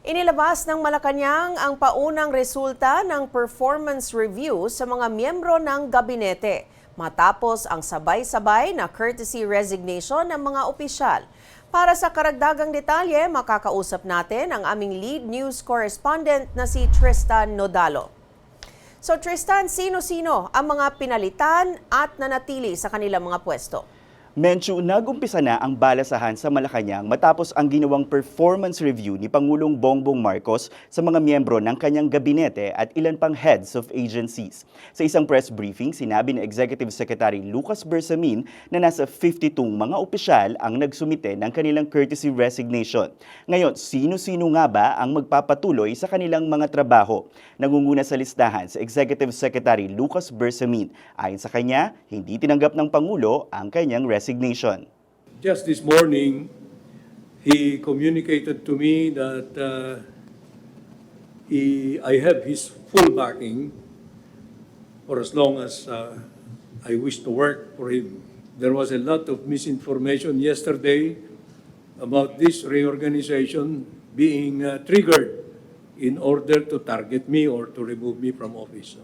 Inilabas ng Malacanang ang paunang resulta ng performance review sa mga miyembro ng gabinete matapos ang sabay-sabay na courtesy resignation ng mga opisyal. Para sa karagdagang detalye, makakausap natin ang aming lead news correspondent na si Tristan Nodalo. So Tristan, sino-sino ang mga pinalitan at nanatili sa kanilang mga pwesto? Menchu, nagumpisa na ang balasahan sa Malacanang matapos ang ginawang performance review ni Pangulong Bongbong Marcos sa mga miyembro ng kanyang gabinete at ilan pang heads of agencies. Sa isang press briefing, sinabi ni Executive Secretary Lucas Bersamin na nasa 52 mga opisyal ang nagsumite ng kanilang courtesy resignation. Ngayon, sino-sino nga ba ang magpapatuloy sa kanilang mga trabaho? Nangunguna sa listahan si Executive Secretary Lucas Bersamin. Ayon sa kanya, hindi tinanggap ng Pangulo ang kanyang resignation. Just this morning, he communicated to me that uh, he, I have his full backing for as long as uh, I wish to work for him. There was a lot of misinformation yesterday about this reorganization being uh, triggered in order to target me or to remove me from office.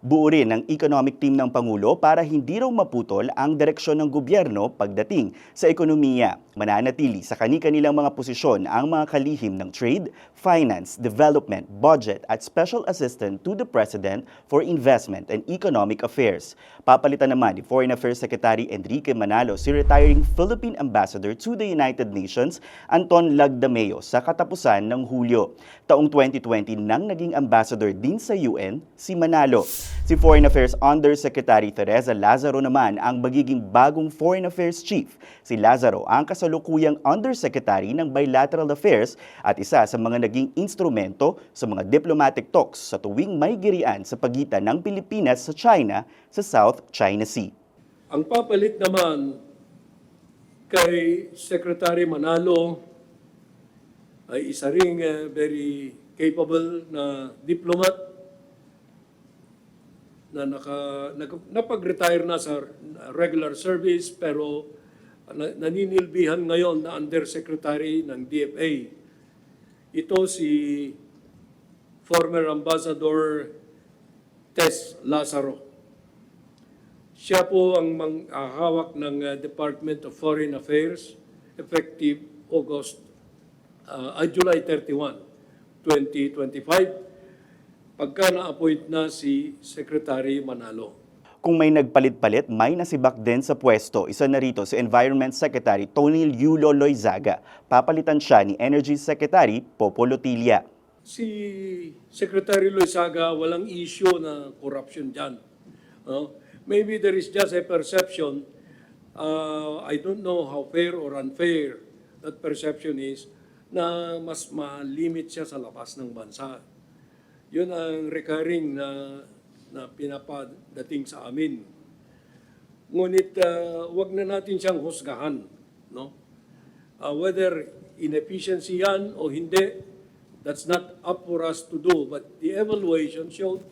Buo rin ang economic team ng Pangulo para hindi raw maputol ang direksyon ng gobyerno pagdating sa ekonomiya. Mananatili sa kani-kanilang mga posisyon ang mga kalihim ng trade, finance, development, budget at special assistant to the President for Investment and Economic Affairs. Papalitan naman ni Foreign Affairs Secretary Enrique Manalo si retiring Philippine Ambassador to the United Nations Anton Lagdameo sa katapusan ng Hulyo. Taong 2020 nang naging ambassador din sa UN si Manalo. Si Foreign Affairs Undersecretary Teresa Lazaro naman ang magiging bagong Foreign Affairs Chief. Si Lazaro ang kasalukuyang Undersecretary ng Bilateral Affairs at isa sa mga naging instrumento sa mga diplomatic talks sa tuwing may girian sa pagitan ng Pilipinas sa China sa South China Sea. Ang papalit naman kay Secretary Manalo ay isa ring uh, very capable na diplomat na naka, naka- napag-retire na sa regular service pero na, naninilbihan ngayon na undersecretary ng DFA. Ito si former Ambassador Tess Lazaro. Siya po ang manghahawak ng uh, Department of Foreign Affairs effective August, uh, ah, July 31, 2025 pagka na-appoint na si Secretary Manalo. Kung may nagpalit-palit, may nasibak din sa pwesto. Isa na rito si Environment Secretary Tony Yulo Loizaga. Papalitan siya ni Energy Secretary Popo Lotilla. Si Secretary Loizaga, walang issue na corruption dyan. Uh, maybe there is just a perception, uh, I don't know how fair or unfair that perception is, na mas malimit siya sa labas ng bansa. Yun ang recurring na, na pinapadating sa amin. Ngunit uh, wag na natin siyang husgahan. No? Uh, whether inefficiency yan o hindi, that's not up for us to do. But the evaluation showed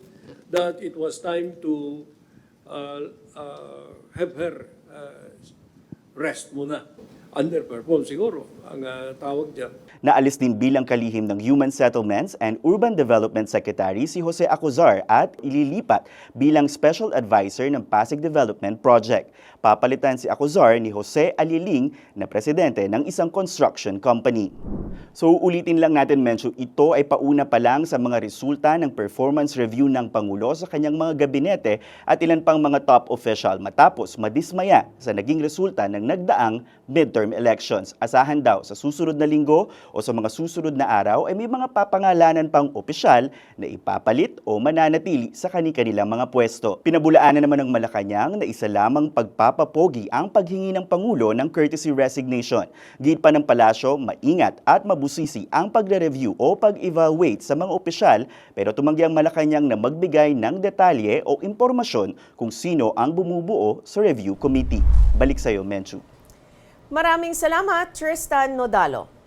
that it was time to uh, uh, have her uh, rest muna. Underperform siguro ang uh, tawag dyan. Naalis din bilang kalihim ng Human Settlements and Urban Development Secretary si Jose Acuzar at ililipat bilang Special Advisor ng Pasig Development Project. Papalitan si Acuzar ni Jose Aliling na presidente ng isang construction company. So ulitin lang natin mention, ito ay pauna pa lang sa mga resulta ng performance review ng Pangulo sa kanyang mga gabinete at ilan pang mga top official matapos madismaya sa naging resulta ng nagdaang midterm elections. Asahan daw sa susunod na linggo o sa mga susunod na araw ay may mga papangalanan pang opisyal na ipapalit o mananatili sa kani-kanilang mga pwesto. Pinabulaanan naman ng Malacanang na isa lamang pagpapapogi ang paghingi ng Pangulo ng courtesy resignation. Gid pa ng palasyo, maingat at mabusisi ang pagre-review o pag-evaluate sa mga opisyal pero tumanggi ang Malacanang na magbigay ng detalye o impormasyon kung sino ang bumubuo sa review committee. Balik sa iyo, Menchu. Maraming salamat, Tristan Nodalo.